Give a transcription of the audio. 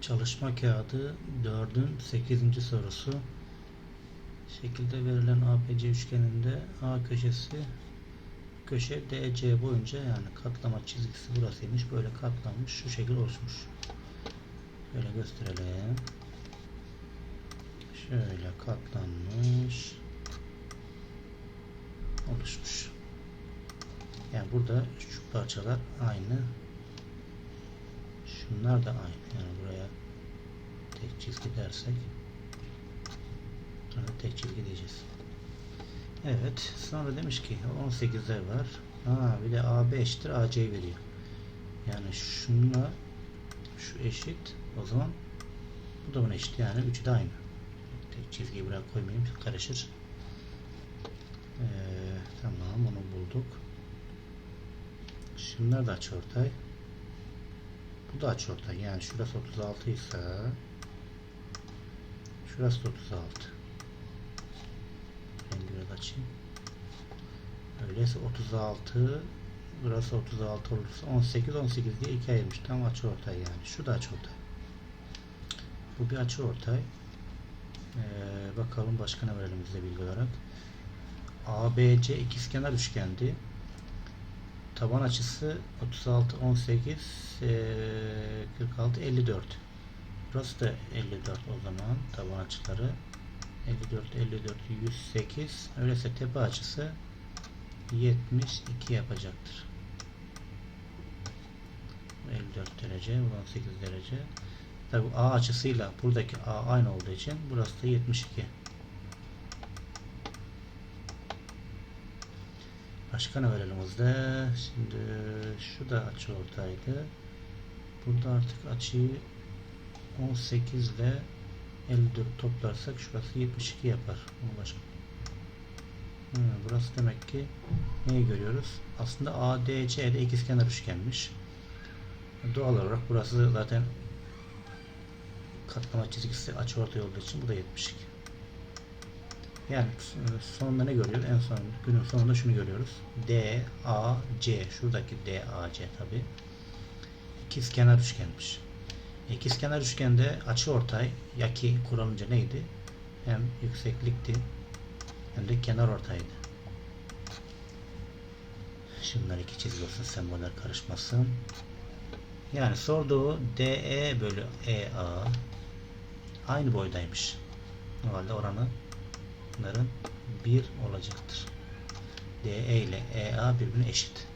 Çalışma kağıdı 4'ün 8. sorusu. Şekilde verilen APC üçgeninde A köşesi köşe DC boyunca yani katlama çizgisi burasıymış. Böyle katlanmış. Şu şekil oluşmuş. Şöyle gösterelim. Şöyle katlanmış. Oluşmuş. Yani burada şu parçalar aynı. Şunlar da aynı. Yani buraya tek çizgi dersek burada tek çizgi diyeceğiz. Evet. Sonra demiş ki 18'de var. Ha, bir de AB eşittir AC veriyor. Yani şunla şu eşit. O zaman bu da buna eşit. Yani üçü de aynı. Tek çizgiyi buraya koymayayım. Karışır. Ee, tamam onu bulduk. Şunlar da açıortay. Bu da açıortay. Yani şurası 36 ise şurası da 36. Rengi biraz açayım. Öyleyse 36 burası 36 olursa 18 18 diye ikiye ayırmış. Tam açıortay yani. Şu da açıortay. Bu bir açıortay. Ee, bakalım başka ne verelim bize bilgi olarak. ABC ikizkenar üçgendi. Taban açısı 36 18 eee, 46 54. Burası da 54 o zaman taban açıları 54 54 108 öyleyse tepe açısı 72 yapacaktır. Bu 54 derece, bu 18 derece. Tabi A açısıyla buradaki A aynı olduğu için burası da 72. Başka ne verelim bizde? Şimdi şu da açı ortaydı. Burada artık açıyı 18 ile 54 toplarsak şurası 72 yapar. Ama başka. Hı, burası demek ki neyi görüyoruz? Aslında ADC'de ikizkenar üçgenmiş. Doğal olarak burası zaten katlama çizgisi açıortay olduğu için bu da 72. Yani sonunda ne görüyoruz? En son günün sonunda şunu görüyoruz. D, A, C. Şuradaki D, A, C tabi. İkizkenar üçgenmiş. İkizkenar üçgende açı ortay yaki kuralınca neydi? Hem yükseklikti hem de kenar ortaydı. Şunlar iki çizgi olsun semboller karışmasın. Yani sorduğu DE bölü EA aynı boydaymış. O halde oranı bunların 1 olacaktır. DE ile EA birbirine eşit.